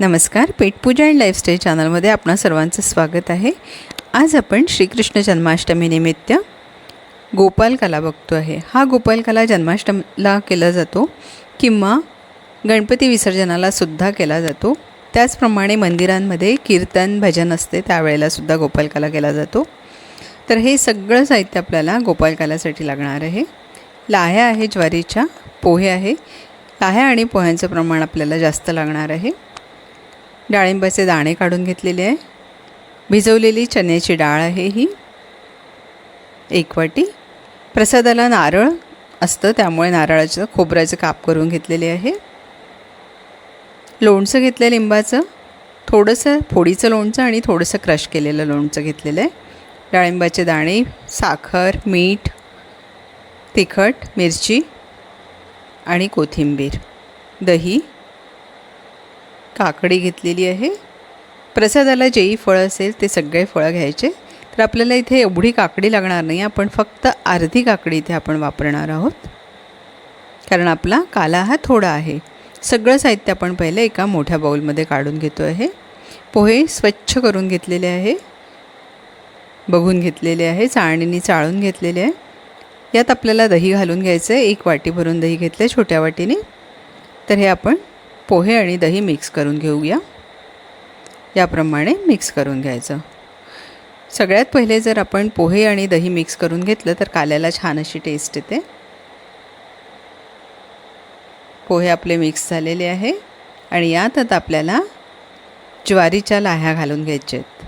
नमस्कार पेटपूजा and lifestyle चॅनलमध्ये आपणा सर्वांचं स्वागत आहे. आज आपण श्रीकृष्ण जन्माष्टमीनिमित्त गोपाल कला बघतो आहे. हा गोपाल कला जन्माष्टमीला केला जातो किंवा गणपती विसर्जनाला सुद्धा केला जातो. त्याचप्रमाणे मंदिरांमध्ये कीर्तन भजन असते त्यावेळेला सुद्धा गोपाल कला केला जातो. तर हे सगळं साहित्य आपल्याला गोपाल कलासाठी लागणार आहे. लाह्या आहे ज्वारीच्या पोहे आहे. लाह्या आणि पोह्यांचं प्रमाण आपल्याला जास्त लागणार आहे. डाळिंबाचे दाणे काढून घेतलेले आहे. भिजवलेली चण्याची डाळ आहे ही. एक वाटी. प्रसादाला नारळ असतं त्यामुळे नारळाचं खोबऱ्याचं काप करून घेतलेले आहे. लोणचं घेतलं आहे लिंबाचं. थोडंसं फोडीचं लोणचं आणि थोडंसं क्रश केलेलं लोणचं घेतलेलं आहे. डाळिंबाचे दाणे साखर मीठ तिखट मिरची आणि कोथिंबीर. दही. काकडी घेतलेली आहे. प्रसादाला जेही फळं असेल ते सगळे फळं घ्यायचे. तर आपल्याला इथे एवढी काकडी लागणार नाही. आपण फक्त अर्धी काकडी इथे आपण वापरणार आहोत. कारण आपला काला हा थोडा आहे. सगळं साहित्य आपण पहिले एका मोठ्या बाऊलमध्ये काढून घेतो आहे पोहे स्वच्छ करून घेतलेले आहे. बघून घेतलेले आहे. चाळणीने चाळून घेतलेले आहे. यात आपल्याला दही घालून घ्यायचं आहे एक वाटी भरून दही घेतलं आहे छोट्या वाटीने. तर हे आपण पोहे आणि दही मिक्स करून घेऊया. याप्रमाणे मिक्स करून घ्यायचं. सगळ्यात पहिले जर आपण पोहे आणि दही मिक्स करून घेतलं तर काल्याला छान अशी टेस्ट येते. पोहे आपले मिक्स झालेले आहे आणि यात आता आपल्याला ज्वारीच्या लाह्या घालून घ्यायच्या आहेत.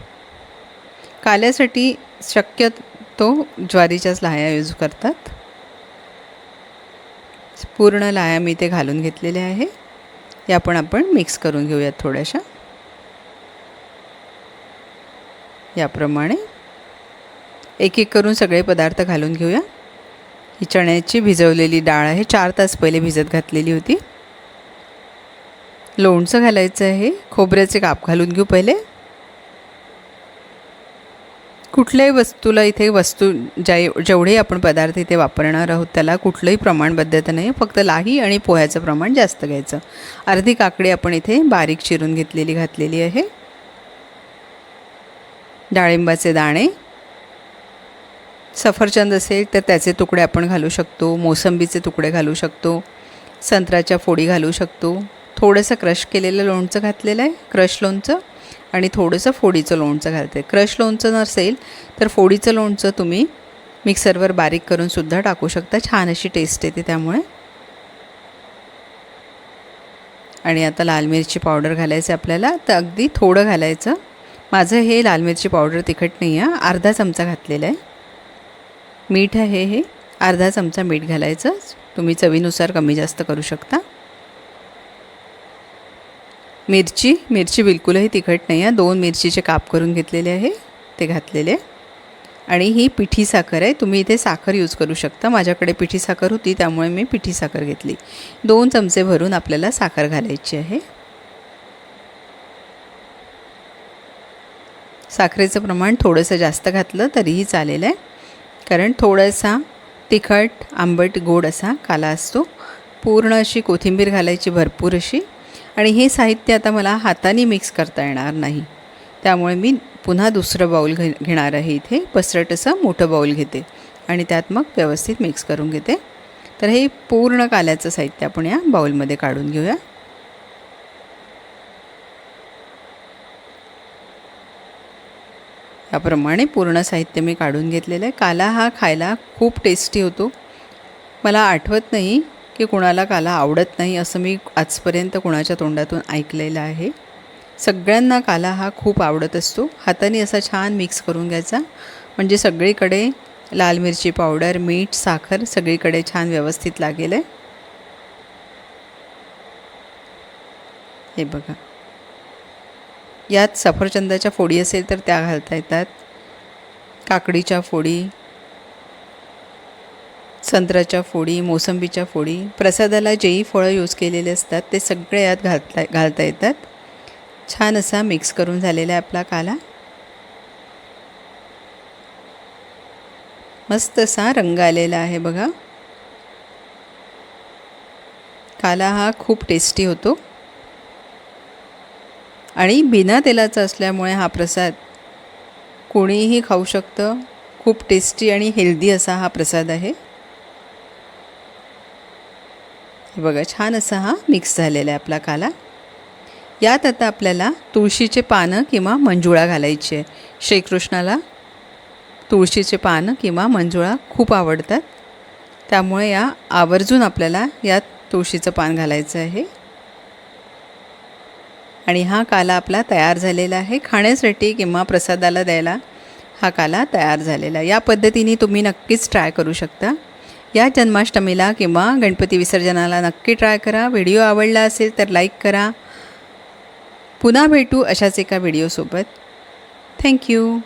काल्यासाठी शक्यतो ज्वारीच्याच लाह्या यूज करतात. पूर्ण लाह्या मी ते घालून घेतलेल्या आहे. या पण आपण मिक्स करून घेऊयात थोड्याशा. याप्रमाणे एक एक करून सगळे पदार्थ घालून घेऊया. ही चण्याची भिजवलेली डाळ आहे. चार तास पहिले भिजत घातलेली होती. लोणचं घालायचं आहे. खोबऱ्याचे काप घालून घेऊ पहिले. कुठल्याही वस्तूला इथे वस्तू ज्या जेवढे आपण पदार्थ इथे वापरणार आहोत त्याला कुठलंही प्रमाणबद्धता नाही. फक्त लाही आणि पोह्याचं प्रमाण जास्त घ्यायचं. अर्धी काकडी आपण इथे बारीक चिरून घेतलेली घातलेली आहे. डाळिंबाचे दाणे. सफरचंद असेल तर त्याचे तुकडे आपण घालू शकतो. मोसंबीचे तुकडे घालू शकतो. संत्र्याच्या फोडी घालू शकतो. थोडंसं क्रश केलेलं लोणचं घातलेलं आहे. क्रश लोणचं. आणि थोडंसं फोडीचं लोणचं घालते. क्रश लोणचं नसेल तर फोडीचं लोणचं तुम्ही मिक्सरवर बारीक करूनसुद्धा टाकू शकता. छान अशी टेस्ट येते त्यामुळे. आणि आता लाल मिरची पावडर घालायचं आपल्याला. तर अगदी थोडं घालायचं. माझं हे लाल मिरची पावडर तिखट नाही आहे अर्धा चमचा घातलेला आहे. मीठ आहे हे. अर्धा चमचा मीठ घालायचं. तुम्ही चवीनुसार कमी जास्त करू शकता. मिरची मिरची बिलकुलही तिखट नाही आहे. दोन मिरचीचे काप करून घेतलेले आहे ते घातलेले. आणि ही पिठी साखर आहे. तुम्ही इथे साखर यूज करू शकता. माझ्याकडे पिठी साखर होती त्यामुळे मी पिठी साखर घेतली. दोन चमचे भरून आपल्याला साखर घालायची आहे. साखरेचं प्रमाण थोडंसं जास्त घातलं तरीही चालेल आहे. कारण थोडासा तिखट आंबट गोड असा काला असतो. पूर्ण अशी कोथिंबीर घालायची भरपूर अशी. आणि हे साहित्य आता मला हाताने मिक्स करता येणार नाही. त्यामुळे मी पुन्हा दुसरं बाऊल घे घेणार आहे इथे. पसरट असं मोठं बाऊल घेते. आणि त्यात मग व्यवस्थित मिक्स करून घेते. तर हे पूर्ण काल्याचं साहित्य आपण या बाऊलमध्ये काढून घेऊया. याप्रमाणे पूर्ण साहित्य मी काढून घेतलेलं आहे. काला हा खायला खूप टेस्टी होतो. मला आठवत नाही की कुणाला काला आवडत नाही असं मी आजपर्यंत कुणाच्या तोंडातून ऐकलेलं आहे. सगळ्यांना काला हा खूप आवडत असतो. हाताने असा छान मिक्स करून घ्यायचा. म्हणजे सगळीकडे लाल मिरची पावडर मीठ साखर सगळीकडे छान व्यवस्थित लागेल आहे. हे बघा. यात सफरचंदाच्या फोडी असेल तर त्या घालता येतात. काकडीच्या फोडी संत्र्याच्या फोडी मोसंबीच्या फोडी प्रसादाला जेही फळं यूज केलेले असतात ते सगळे यात घालता घालता येतात. छान असा मिक्स करून झालेला आहे आपला काला. मस्त असा रंग आलेला आहे बघा. काला हा खूप टेस्टी होतो. आणि बिना तेलाचा असल्यामुळे हा प्रसाद कोणीही खाऊ शकतं. खूप टेस्टी आणि हेल्दी असा हा प्रसाद आहे. हे बघा छान असा हा मिक्स झालेला आहे आपला काला. यात आता आपल्याला तुळशीचे पानं किंवा मंजुळा घालायची आहे. श्रीकृष्णाला तुळशीचे पानं किंवा मंजुळा खूप आवडतात. त्यामुळे या आवर्जून आपल्याला यात तुळशीचं पान घालायचं आहे. आणि हा काला आपला तयार झालेला आहे. खाण्यासाठी किंवा प्रसादाला द्यायला हा काला तयार झालेला या पद्धतीने तुम्ही नक्कीच ट्राय करू शकता. या जन्माष्टमीला किंवा गणपती विसर्जनाला नक्की ट्राय करा. व्हिडिओ आवडला असेल तर लाईक करा. पुन्हा भेटू अशाच एका व्हिडिओसोबत थँक्यू